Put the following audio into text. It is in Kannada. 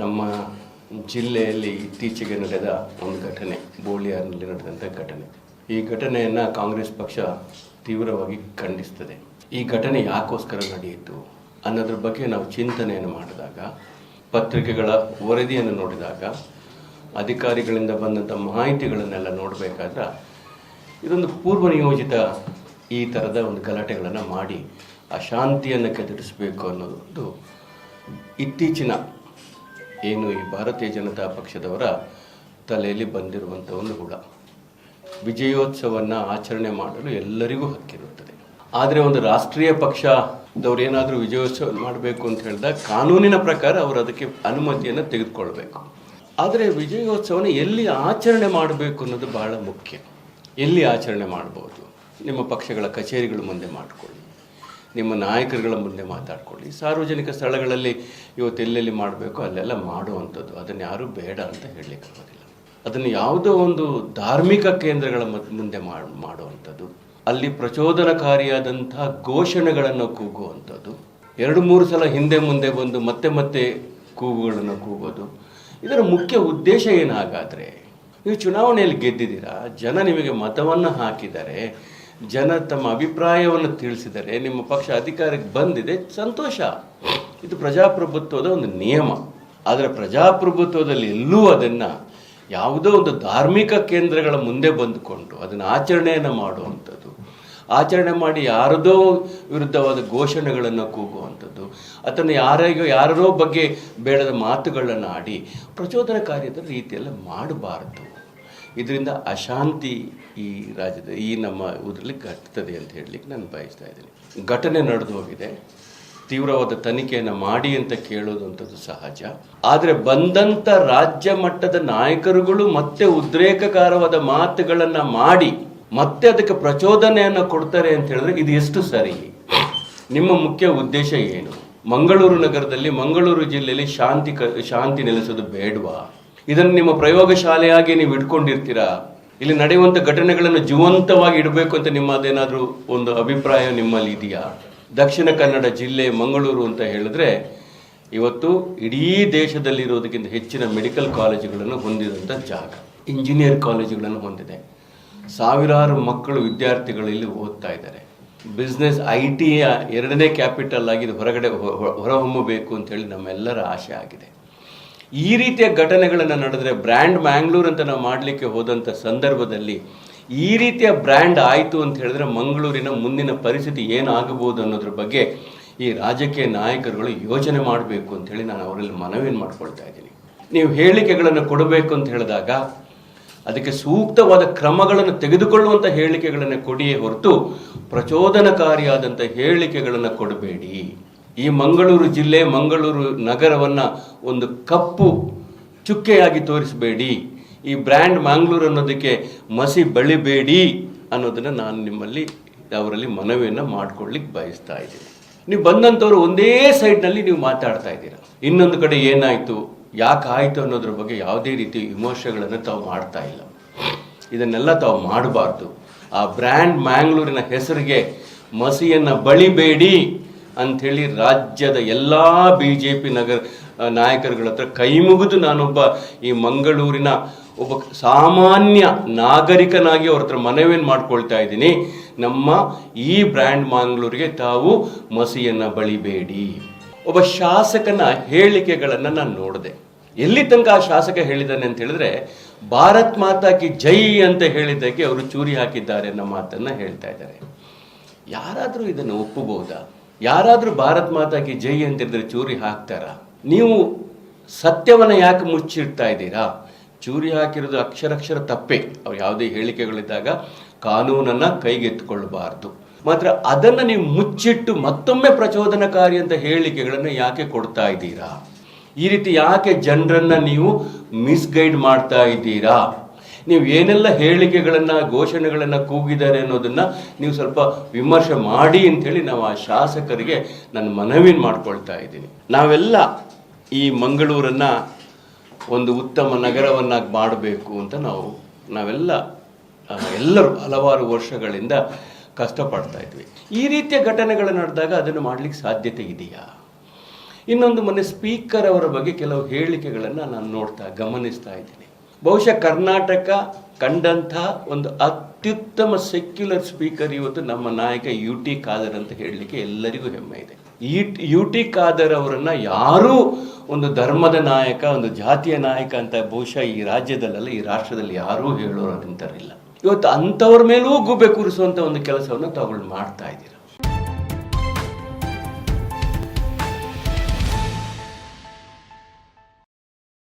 ನಮ್ಮ ಜಿಲ್ಲೆಯಲ್ಲಿ ಇತ್ತೀಚೆಗೆ ನಡೆದ ಒಂದು ಘಟನೆ, ಬೋಳಿಯಾರ್ನಲ್ಲಿ ನಡೆದಂಥ ಘಟನೆ. ಈ ಘಟನೆಯನ್ನು ಕಾಂಗ್ರೆಸ್ ಪಕ್ಷ ತೀವ್ರವಾಗಿ ಖಂಡಿಸ್ತದೆ. ಈ ಘಟನೆ ಯಾಕೋಸ್ಕರ ನಡೆಯಿತು ಅನ್ನೋದ್ರ ಬಗ್ಗೆ ನಾವು ಚಿಂತನೆಯನ್ನು ಮಾಡಿದಾಗ, ಪತ್ರಿಕೆಗಳ ವರದಿಯನ್ನು ನೋಡಿದಾಗ, ಅಧಿಕಾರಿಗಳಿಂದ ಬಂದಂಥ ಮಾಹಿತಿಗಳನ್ನೆಲ್ಲ ನೋಡಬೇಕಾದ್ರೆ ಇದೊಂದು ಪೂರ್ವ ನಿಯೋಜಿತ ಈ ಥರದ ಒಂದು ಗಲಾಟೆಗಳನ್ನು ಮಾಡಿ ಅಶಾಂತಿಯನ್ನು ಕೆದರಿಸಬೇಕು ಅನ್ನೋದು ಇತ್ತೀಚಿನ ಏನು ಈ ಭಾರತೀಯ ಜನತಾ ಪಕ್ಷದವರ ತಲೆಯಲ್ಲಿ ಬಂದಿರುವಂಥ ಒಂದು ಹುಳ. ವಿಜಯೋತ್ಸವವನ್ನು ಆಚರಣೆ ಮಾಡಲು ಎಲ್ಲರಿಗೂ ಹಕ್ಕಿರುತ್ತದೆ. ಆದರೆ ಒಂದು ರಾಷ್ಟ್ರೀಯ ಪಕ್ಷದವ್ರು ಏನಾದರೂ ವಿಜಯೋತ್ಸವ ಮಾಡಬೇಕು ಅಂತ ಹೇಳಿದಾಗ ಕಾನೂನಿನ ಪ್ರಕಾರ ಅವರು ಅದಕ್ಕೆ ಅನುಮತಿಯನ್ನು ತೆಗೆದುಕೊಳ್ಬೇಕು. ಆದರೆ ವಿಜಯೋತ್ಸವನ ಎಲ್ಲಿ ಆಚರಣೆ ಮಾಡಬೇಕು ಅನ್ನೋದು ಬಹಳ ಮುಖ್ಯ. ಎಲ್ಲಿ ಆಚರಣೆ ಮಾಡ್ಬೋದು? ನಿಮ್ಮ ಪಕ್ಷಗಳ ಕಚೇರಿಗಳು ಮುಂದೆ ಮಾಡಿಕೊಳ್ಳಿ. ನಿಮ್ಮ ನಾಯಕರುಗಳ ಮುಂದೆ ಮಾತಾಡ್ಕೊಳ್ಳಿ. ಸಾರ್ವಜನಿಕ ಸ್ಥಳಗಳಲ್ಲಿ ಇವತ್ತು ಎಲ್ಲೆಲ್ಲಿ ಮಾಡಬೇಕು, ಅಲ್ಲೆಲ್ಲ ಮಾಡುವಂಥದ್ದು. ಅದನ್ನು ಯಾರೂ ಬೇಡ ಅಂತ ಹೇಳಲಿಕ್ಕಾಗೋದಿಲ್ಲ ಅದನ್ನು ಯಾವುದೋ ಒಂದು ಧಾರ್ಮಿಕ ಕೇಂದ್ರಗಳ ಮುಂದೆ ಮಾಡ್ ಮಾಡುವಂಥದ್ದು. ಅಲ್ಲಿ ಪ್ರಚೋದನಕಾರಿಯಾದಂಥ ಘೋಷಣೆಗಳನ್ನು ಕೂಗುವಂಥದ್ದು. ಎರಡು ಮೂರು ಸಲ ಹಿಂದೆ ಮುಂದೆ ಬಂದು ಮತ್ತೆ ಮತ್ತೆ ಕೂಗುಗಳನ್ನು ಕೂಗೋದು. ಇದರ ಮುಖ್ಯ ಉದ್ದೇಶ ಏನಾಗಾದರೆ, ನೀವು ಚುನಾವಣೆಯಲ್ಲಿ ಗೆದ್ದಿದ್ದೀರಾ, ಜನ ನಿಮಗೆ ಮತವನ್ನು ಹಾಕಿದ್ದಾರೆ ಜನ ತಮ್ಮ ಅಭಿಪ್ರಾಯವನ್ನು ತಿಳಿಸಿದರೆ, ನಿಮ್ಮ ಪಕ್ಷ ಅಧಿಕಾರಕ್ಕೆ ಬಂದಿದೆ, ಸಂತೋಷ. ಇದು ಪ್ರಜಾಪ್ರಭುತ್ವದ ಒಂದು ನಿಯಮ. ಆದರೆ ಪ್ರಜಾಪ್ರಭುತ್ವದಲ್ಲಿ ಎಲ್ಲೂ ಅದನ್ನು ಯಾವುದೋ ಒಂದು ಧಾರ್ಮಿಕ ಕೇಂದ್ರಗಳ ಮುಂದೆ ಬಂದುಕೊಂಡು ಅದನ್ನು ಆಚರಣೆಯನ್ನು ಮಾಡುವಂಥದ್ದು. ಆಚರಣೆ ಮಾಡಿ ಯಾರದೋ ವಿರುದ್ಧವಾದ ಘೋಷಣೆಗಳನ್ನು ಕೂಗುವಂಥದ್ದು. ಅದನ್ನು ಯಾರಿಗೋ ಯಾರೋ ಬಗ್ಗೆ ಬೇಡದ ಮಾತುಗಳನ್ನು ಆಡಿ ಪ್ರಚೋದನಕಾರಿಯಾದ ರೀತಿಯೆಲ್ಲ ಮಾಡಬಾರದು. ಇದರಿಂದ ಅಶಾಂತಿ ಈ ರಾಜ್ಯದ, ಈ ನಮ್ಮ ಇದರಲ್ಲಿ ಘಟ್ತದೆ ಅಂತ ಹೇಳಲಿಕ್ಕೆ ನಾನು ಬಯಸ್ತಾ ಇದ್ದೀನಿ. ಘಟನೆ ನಡೆದು ಹೋಗಿದೆ. ತೀವ್ರವಾದ ತನಿಖೆಯನ್ನು ಮಾಡಿ ಅಂತ ಕೇಳೋದು ಅಂಥದ್ದು ಸಹಜ. ಆದರೆ ಬಂದಂಥ ರಾಜ್ಯ ಮಟ್ಟದ ನಾಯಕರುಗಳು ಮತ್ತೆ ಉದ್ರೇಕಕಾರವಾದ ಮಾತುಗಳನ್ನು ಮಾಡಿ ಮತ್ತೆ ಅದಕ್ಕೆ ಪ್ರಚೋದನೆಯನ್ನು ಕೊಡ್ತಾರೆ ಅಂತ ಹೇಳಿದ್ರೆ ಇದು ಎಷ್ಟು ಸರಿ? ನಿಮ್ಮ ಮುಖ್ಯ ಉದ್ದೇಶ ಏನು? ಮಂಗಳೂರು ನಗರದಲ್ಲಿ ಮಂಗಳೂರು ಜಿಲ್ಲೆಯಲ್ಲಿ ಶಾಂತಿ ಶಾಂತಿ ನೆಲೆಸೋದು ಬೇಡವಾ? ಇದನ್ನು ನಿಮ್ಮ ಪ್ರಯೋಗಶಾಲೆಯಾಗಿ ನೀವು ಇಟ್ಕೊಂಡಿರ್ತೀರಾ? ಇಲ್ಲಿ ನಡೆಯುವಂಥ ಘಟನೆಗಳನ್ನು ಜೀವಂತವಾಗಿ ಇಡಬೇಕು ಅಂತ ನಿಮ್ಮದೇನಾದರೂ ಒಂದು ಅಭಿಪ್ರಾಯ ನಿಮ್ಮಲ್ಲಿ ಇದೆಯಾ? ದಕ್ಷಿಣ ಕನ್ನಡ ಜಿಲ್ಲೆ ಮಂಗಳೂರು ಅಂತ ಹೇಳಿದ್ರೆ, ಇವತ್ತು ಇಡೀ ದೇಶದಲ್ಲಿರೋದಕ್ಕಿಂತ ಹೆಚ್ಚಿನ ಮೆಡಿಕಲ್ ಕಾಲೇಜುಗಳನ್ನು ಹೊಂದಿದಂಥ ಜಾಗ. ಇಂಜಿನಿಯರ್ ಕಾಲೇಜುಗಳನ್ನು ಹೊಂದಿದೆ. ಸಾವಿರಾರು ಮಕ್ಕಳು, ವಿದ್ಯಾರ್ಥಿಗಳು ಇಲ್ಲಿ ಓದ್ತಾ ಇದ್ದಾರೆ. ಬಿಸ್ನೆಸ್ ಐ ಟಿಯ ಎರಡನೇ ಕ್ಯಾಪಿಟಲ್ ಆಗಿ ಹೊರಗಡೆ ಹೊರಹೊಮ್ಮಬೇಕು ಅಂತೇಳಿ ನಮ್ಮೆಲ್ಲರ ಆಸೆ ಆಗಿದೆ. ಈ ರೀತಿಯ ಘಟನೆಗಳನ್ನು ನಡೆದ್ರೆ ಬ್ರ್ಯಾಂಡ್ ಮ್ಯಾಂಗ್ಳೂರ್ ಅಂತ ನಾವು ಮಾಡಲಿಕ್ಕೆ ಹೋದಂಥ ಸಂದರ್ಭದಲ್ಲಿ ಈ ರೀತಿಯ ಬ್ರ್ಯಾಂಡ್ ಆಯಿತು ಅಂತ ಹೇಳಿದ್ರೆ ಮಂಗಳೂರಿನ ಮುಂದಿನ ಪರಿಸ್ಥಿತಿ ಏನಾಗಬಹುದು ಅನ್ನೋದ್ರ ಬಗ್ಗೆ ಈ ರಾಜಕೀಯ ನಾಯಕರುಗಳು ಯೋಚನೆ ಮಾಡಬೇಕು ಅಂತ ಹೇಳಿ ನಾನು ಅವರಲ್ಲಿ ಮನವಿಯನ್ನು ಮಾಡ್ಕೊಳ್ತಾ ಇದ್ದೀನಿ. ನೀವು ಹೇಳಿಕೆಗಳನ್ನು ಕೊಡಬೇಕು ಅಂತ ಹೇಳಿದಾಗ ಅದಕ್ಕೆ ಸೂಕ್ತವಾದ ಕ್ರಮಗಳನ್ನು ತೆಗೆದುಕೊಳ್ಳುವಂಥ ಹೇಳಿಕೆಗಳನ್ನು ಕೊಡಿಯೇ ಹೊರತು ಪ್ರಚೋದನಕಾರಿಯಾದಂಥ ಹೇಳಿಕೆಗಳನ್ನು ಕೊಡಬೇಡಿ. ಈ ಮಂಗಳೂರು ಜಿಲ್ಲೆ, ಮಂಗಳೂರು ನಗರವನ್ನು ಒಂದು ಕಪ್ಪು ಚುಕ್ಕೆಯಾಗಿ ತೋರಿಸಬೇಡಿ. ಈ ಬ್ರ್ಯಾಂಡ್ ಮಂಗಳೂರು ಅನ್ನೋದಕ್ಕೆ ಮಸಿ ಬಳಿಬೇಡಿ ಅನ್ನೋದನ್ನು ನಾನು ನಿಮ್ಮಲ್ಲಿ, ಅವರಲ್ಲಿ ಮನವಿಯನ್ನು ಮಾಡ್ಕೊಳ್ಳಿಕ್ಕೆ ಬಯಸ್ತಾ ಇದ್ದೀನಿ. ನೀವು ಬಂದಂಥವ್ರು ಒಂದೇ ಸೈಡ್ನಲ್ಲಿ ನೀವು ಮಾತಾಡ್ತಾ ಇದ್ದೀರಾ. ಇನ್ನೊಂದು ಕಡೆ ಏನಾಯಿತು ಯಾಕೆ ಆಯಿತು ಅನ್ನೋದ್ರ ಬಗ್ಗೆ ಯಾವುದೇ ರೀತಿ ವಿಮರ್ಶೆಗಳನ್ನು ತಾವು ಮಾಡ್ತಾ ಇಲ್ಲ. ಇದನ್ನೆಲ್ಲ ತಾವು ಮಾಡಬಾರ್ದು. ಆ ಬ್ರ್ಯಾಂಡ್ ಮ್ಯಾಂಗ್ಳೂರಿನ ಹೆಸರಿಗೆ ಮಸಿಯನ್ನು ಬಳಿಬೇಡಿ. ಅಂಥೇಳಿ ರಾಜ್ಯದ ಎಲ್ಲ ಬಿ ಜೆ ಪಿ ನಗರ ನಾಯಕರುಗಳ ಹತ್ರ ಕೈ ಮುಗಿದು ನಾನೊಬ್ಬ ಈ ಮಂಗಳೂರಿನ ಒಬ್ಬ ಸಾಮಾನ್ಯ ನಾಗರಿಕನಾಗಿ ಅವ್ರ ಹತ್ರ ಮನವಿಯನ್ನು ಮಾಡ್ಕೊಳ್ತಾ ಇದ್ದೀನಿ. ನಮ್ಮ ಈ ಬ್ರ್ಯಾಂಡ್ ಮಂಗಳೂರಿಗೆ ತಾವು ಮಸಿಯನ್ನು ಬಳಿಬೇಡಿ. ಒಬ್ಬ ಶಾಸಕನ ಹೇಳಿಕೆಗಳನ್ನು ನಾನು ನೋಡಿದೆ. ಎಲ್ಲಿ ತನಕ ಆ ಶಾಸಕ ಹೇಳಿದ್ದಾನೆ ಅಂತ ಹೇಳಿದ್ರೆ, ಭಾರತ್ ಮಾತಾ ಕಿ ಜೈ ಅಂತ ಹೇಳಿದ್ದಕ್ಕೆ ಅವರು ಚೂರಿ ಹಾಕಿದ್ದಾರೆ ಅನ್ನೋ ಮಾತನ್ನು ಹೇಳ್ತಾ ಇದ್ದಾರೆ. ಯಾರಾದರೂ ಇದನ್ನು ಒಪ್ಪಬಹುದಾ? ಯಾರಾದರೂ ಭಾರತ್ ಮಾತಾಗಿ ಜೈ ಅಂತ ಹೇಳಿದ್ರೆ ಚೂರಿ ಹಾಕ್ತಾರಾ? ನೀವು ಸತ್ಯವನ್ನು ಯಾಕೆ ಮುಚ್ಚಿಡ್ತಾ ಇದ್ದೀರಾ? ಚೂರಿ ಹಾಕಿರೋದು ಅಕ್ಷರಕ್ಷರ ತಪ್ಪೇ. ಅವ್ರು ಯಾವುದೇ ಹೇಳಿಕೆಗಳಿದ್ದಾಗ ಕಾನೂನನ್ನು ಕೈಗೆತ್ತಿಕೊಳ್ಳಬಾರ್ದು. ಮಾತ್ರ ಅದನ್ನು ನೀವು ಮುಚ್ಚಿಟ್ಟು ಮತ್ತೊಮ್ಮೆ ಪ್ರಚೋದನಕಾರಿ ಅಂತ ಹೇಳಿಕೆಗಳನ್ನು ಯಾಕೆ ಕೊಡ್ತಾ ಇದ್ದೀರಾ? ಈ ರೀತಿ ಯಾಕೆ ಜನರನ್ನು ನೀವು ಮಿಸ್ಗೈಡ್ ಮಾಡ್ತಾ ಇದ್ದೀರಾ? ನೀವು ಏನೆಲ್ಲ ಹೇಳಿಕೆಗಳನ್ನು, ಘೋಷಣೆಗಳನ್ನು ಕೂಗಿದ್ದಾರೆ ಅನ್ನೋದನ್ನ ನೀವು ಸ್ವಲ್ಪ ವಿಮರ್ಶೆ ಮಾಡಿ ಅಂತೇಳಿ ನಾವು ಆ ಶಾಸಕರಿಗೆ ನಾನು ಮನವಿ ಮಾಡ್ಕೊಳ್ತಾ ಇದ್ದೀನಿ. ನಾವೆಲ್ಲ ಈ ಮಂಗಳೂರನ್ನ ಒಂದು ಉತ್ತಮ ನಗರವನ್ನಾಗಿ ಮಾಡಬೇಕು ಅಂತ ನಾವು, ನಾವೆಲ್ಲ ಎಲ್ಲರೂ ಹಲವಾರು ವರ್ಷಗಳಿಂದ ಕಷ್ಟಪಡ್ತಾ ಇದ್ವಿ. ಈ ರೀತಿಯ ಘಟನೆಗಳು ನಡೆದಾಗ ಅದನ್ನು ಮಾಡಲಿಕ್ಕೆ ಸಾಧ್ಯತೆ ಇದೆಯಾ? ಇನ್ನೊಂದು ಮೊನ್ನೆ ಸ್ಪೀಕರ್ ಅವರ ಬಗ್ಗೆ ಕೆಲವು ಹೇಳಿಕೆಗಳನ್ನು ನಾನು ನೋಡ್ತಾ ಗಮನಿಸ್ತಾ ಇದ್ದೀನಿ. ಬಹುಶಃ ಕರ್ನಾಟಕ ಕಂಡಂತಹ ಒಂದು ಅತ್ಯುತ್ತಮ ಸೆಕ್ಯುಲರ್ ಸ್ಪೀಕರ್ ಇವತ್ತು ನಮ್ಮ ನಾಯಕ ಯು ಟಿ ಖಾದರ್ ಅಂತ ಹೇಳಲಿಕ್ಕೆ ಎಲ್ಲರಿಗೂ ಹೆಮ್ಮೆ ಇದೆ. ಈ ಯು ಟಿ ಖಾದರ್ ಅವರನ್ನು ಯಾರೂ ಒಂದು ಧರ್ಮದ ನಾಯಕ, ಒಂದು ಜಾತಿಯ ನಾಯಕ ಅಂತ ಬಹುಶಃ ಈ ರಾಜ್ಯದಲ್ಲ ಈ ರಾಷ್ಟ್ರದಲ್ಲಿ ಯಾರೂ ಹೇಳೋರು ಅಂತಾರಿಲ್ಲ ಇವತ್ತು ಅಂಥವ್ರ ಮೇಲೂ ಗುಬ್ಬೆ ಕೂರಿಸುವಂಥ ಒಂದು ಕೆಲಸವನ್ನು ತಗೊಂಡು ಮಾಡ್ತಾ ಇದ್ದೀರಾ?